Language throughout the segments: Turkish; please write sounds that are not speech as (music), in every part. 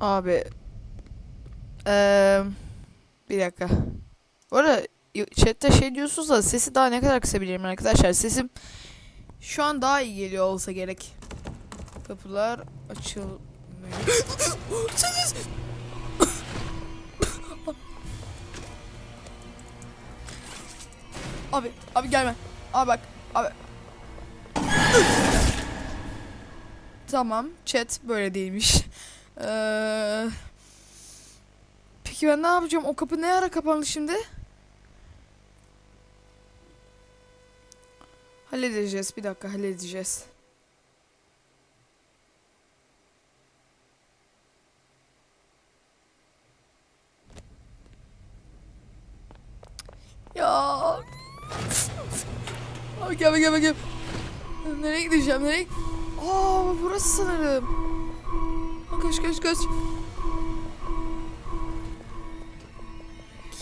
Abi. Eee bir dakika. Bu arada chatte şey diyorsunuz da sesi daha ne kadar kısabilirim arkadaşlar. Sesim şu an daha iyi geliyor olsa gerek. Kapılar açılmıyor. (gasps) Ses! (coughs) abi, abi gelme. Abi bak, abi. (coughs) tamam, chat böyle değilmiş. Eee Peki ben ne yapacağım? O kapı ne ara kapandı şimdi? Halledeceğiz. Bir dakika halledeceğiz. Ya. Abi gel gel gel. Nereye gideceğim? Nereye? Aa burası sanırım. Kaç kaç kaç.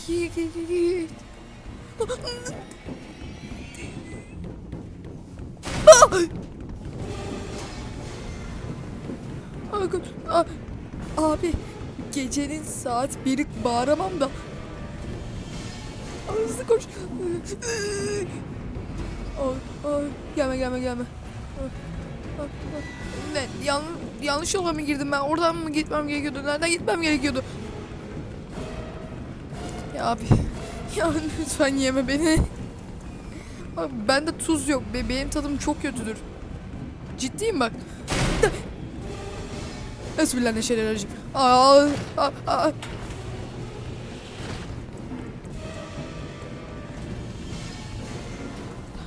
Git git git. Abi, gecenin saat biri bağıramam da. Hızlı koş. Ay, ay, gelme gelme gelme. Ay, ay, ay. Ne yan, yanlış yola mı girdim ben? Oradan mı gitmem gerekiyordu? Nereden gitmem gerekiyordu? Ya abi. (laughs) Ya lütfen yeme beni. Abi bende tuz yok. Be tadım çok kötüdür. Ciddiyim bak. (laughs) Bismillahirrahmanirrahim. Aa, aa, aa.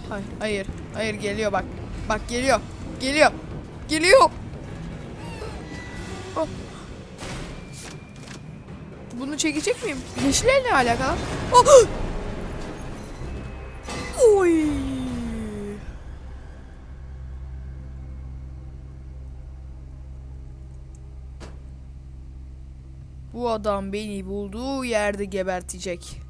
Hayır, hayır, hayır geliyor bak. Bak geliyor. Geliyor. Geliyor. Bunu çekecek miyim? Yeşillerle ne alakalı? Oh! Oy. Bu adam beni bulduğu yerde gebertecek.